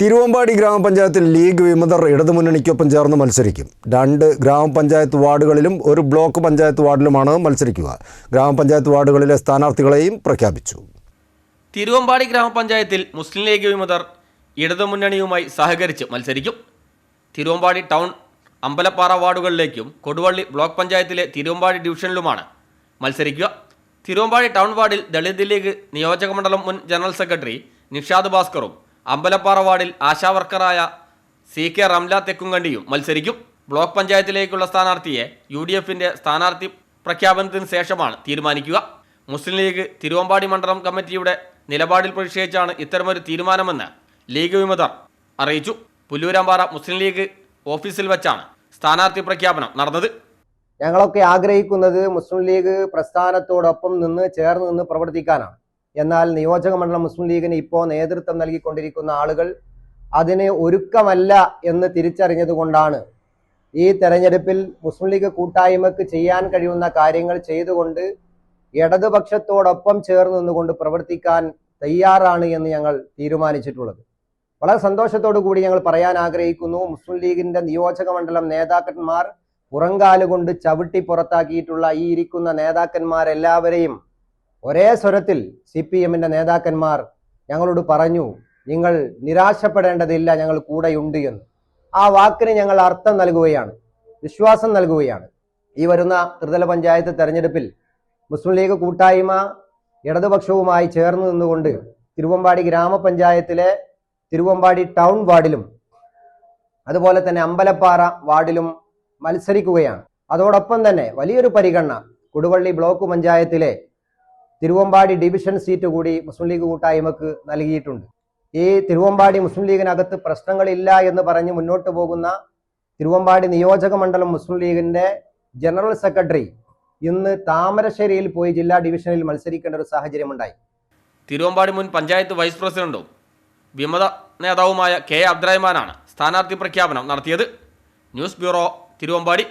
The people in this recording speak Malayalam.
തിരുവമ്പാടി ഗ്രാമപഞ്ചായത്തിൽ ലീഗ് വിമതർ ഇടതുമുന്നണിക്കൊപ്പം ചേർന്ന് മത്സരിക്കും. രണ്ട് ഗ്രാമപഞ്ചായത്ത് വാർഡുകളിലും ഒരു ബ്ലോക്ക് പഞ്ചായത്ത് വാർഡിലുമാണ് മത്സരിക്കുക. ഗ്രാമപഞ്ചായത്ത് വാർഡുകളിലെ സ്ഥാനാർത്ഥികളെയും പ്രഖ്യാപിച്ചു. തിരുവമ്പാടി ഗ്രാമപഞ്ചായത്തിൽ മുസ്ലിം ലീഗ് വിമതർ ഇടതുമുന്നണിയുമായി സഹകരിച്ച് മത്സരിക്കും. തിരുവമ്പാടി ടൗൺ അമ്പലപ്പാറ വാർഡുകളിലേക്കും കൊടുവള്ളി ബ്ലോക്ക് പഞ്ചായത്തിലെ തിരുവമ്പാടി ഡിവിഷനിലുമാണ് മത്സരിക്കുക. തിരുവമ്പാടി ടൗൺ വാർഡിൽ ദളിത് ലീഗ് നിയോജകമണ്ഡലം മുൻ ജനറൽ സെക്രട്ടറി നിഷാദ് ഭാസ്കറും അമ്പലപ്പാറ വാർഡിൽ ആശാവർക്കറായ സി കെ റംല തെക്കുംകണ്ടിയും മത്സരിക്കും. ബ്ലോക്ക് പഞ്ചായത്തിലേക്കുള്ള സ്ഥാനാർത്ഥിയെ യു ഡി എഫിന്റെ സ്ഥാനാർത്ഥി പ്രഖ്യാപനത്തിന് ശേഷമാണ് തീരുമാനിക്കുക. മുസ്ലിം ലീഗ് തിരുവമ്പാടി മണ്ഡലം കമ്മിറ്റിയുടെ നിലപാടിൽ പ്രതിഷേധിച്ചാണ് ഇത്തരമൊരു തീരുമാനമെന്ന് ലീഗ് വിമതർ അറിയിച്ചു. പുല്ലൂരാമ്പാറ മുസ്ലിം ലീഗ് ഓഫീസിൽ വെച്ചാണ് സ്ഥാനാർത്ഥി പ്രഖ്യാപനം നടന്നത്. ഞങ്ങളൊക്കെ ആഗ്രഹിക്കുന്നത് മുസ്ലിം ലീഗ് പ്രസ്ഥാനത്തോടൊപ്പം നിന്ന് ചേർന്ന് നിന്ന് പ്രവർത്തിക്കാനാണ്. എന്നാൽ നിയോജക മണ്ഡലം മുസ്ലിം ലീഗിന് ഇപ്പോൾ നേതൃത്വം നൽകിക്കൊണ്ടിരിക്കുന്ന ആളുകൾ അതിന് ഒരുക്കമല്ല എന്ന് തിരിച്ചറിഞ്ഞതുകൊണ്ടാണ് ഈ തെരഞ്ഞെടുപ്പിൽ മുസ്ലിം ലീഗ് കൂട്ടായ്മക്ക് ചെയ്യാൻ കഴിയുന്ന കാര്യങ്ങൾ ചെയ്തുകൊണ്ട് ഇടതുപക്ഷത്തോടൊപ്പം ചേർന്ന് നിന്നുകൊണ്ട് പ്രവർത്തിക്കാൻ തയ്യാറാണ് എന്ന് ഞങ്ങൾ തീരുമാനിച്ചിട്ടുള്ളത്. വളരെ സന്തോഷത്തോടു കൂടി ഞങ്ങൾ പറയാൻ ആഗ്രഹിക്കുന്നു മുസ്ലിം ലീഗിന്റെ നിയോജക മണ്ഡലം നേതാക്കന്മാർ പുറങ്കാലുകൊണ്ട് ചവിട്ടി പുറത്താക്കിയിട്ടുള്ള ഈ ഇരിക്കുന്ന നേതാക്കന്മാരെല്ലാവരെയും ഒരേ സ്വരത്തിൽ സി പി എമ്മിന്റെ നേതാക്കന്മാർ ഞങ്ങളോട് പറഞ്ഞു നിങ്ങൾ നിരാശപ്പെടേണ്ടതില്ല ഞങ്ങൾ കൂടെയുണ്ട് എന്ന്. ആ വാക്കിന് ഞങ്ങൾ അർത്ഥം നൽകുകയാണ് വിശ്വാസം നൽകുകയാണ്. ഈ വരുന്ന ത്രിതല പഞ്ചായത്ത് തെരഞ്ഞെടുപ്പിൽ മുസ്ലിം ലീഗ് കൂട്ടായ്മ ഇടതുപക്ഷവുമായി ചേർന്ന് നിന്നുകൊണ്ട് തിരുവമ്പാടി ഗ്രാമപഞ്ചായത്തിലെ തിരുവമ്പാടി ടൗൺ വാർഡിലും അതുപോലെ തന്നെ അമ്പലപ്പാറ വാർഡിലും മത്സരിക്കുകയാണ്. അതോടൊപ്പം തന്നെ വലിയൊരു പരിഗണന കൊടുവള്ളി ബ്ലോക്ക് പഞ്ചായത്തിലെ തിരുവമ്പാടി ഡിവിഷൻ സീറ്റ് കൂടി മുസ്ലിം ലീഗ് കൂട്ടായ്മക്ക് നൽകിയിട്ടുണ്ട്. ഈ തിരുവമ്പാടി മുസ്ലിം ലീഗിനകത്ത് പ്രശ്നങ്ങളില്ല എന്ന് പറഞ്ഞ് മുന്നോട്ട് പോകുന്ന തിരുവമ്പാടി നിയോജക മണ്ഡലം മുസ്ലിം ലീഗിന്റെ ജനറൽ സെക്രട്ടറി ഇന്ന് താമരശ്ശേരിയിൽ പോയി ജില്ലാ ഡിവിഷനിൽ മത്സരിക്കേണ്ട ഒരു സാഹചര്യമുണ്ടായി. തിരുവമ്പാടി മുൻ പഞ്ചായത്ത് വൈസ് പ്രസിഡന്റും വിമത നേതാവുമായ കെ അബ്ദുറഹ്മാനാണ് സ്ഥാനാർത്ഥി പ്രഖ്യാപനം നടത്തിയത്. News bureau Thiruvambady.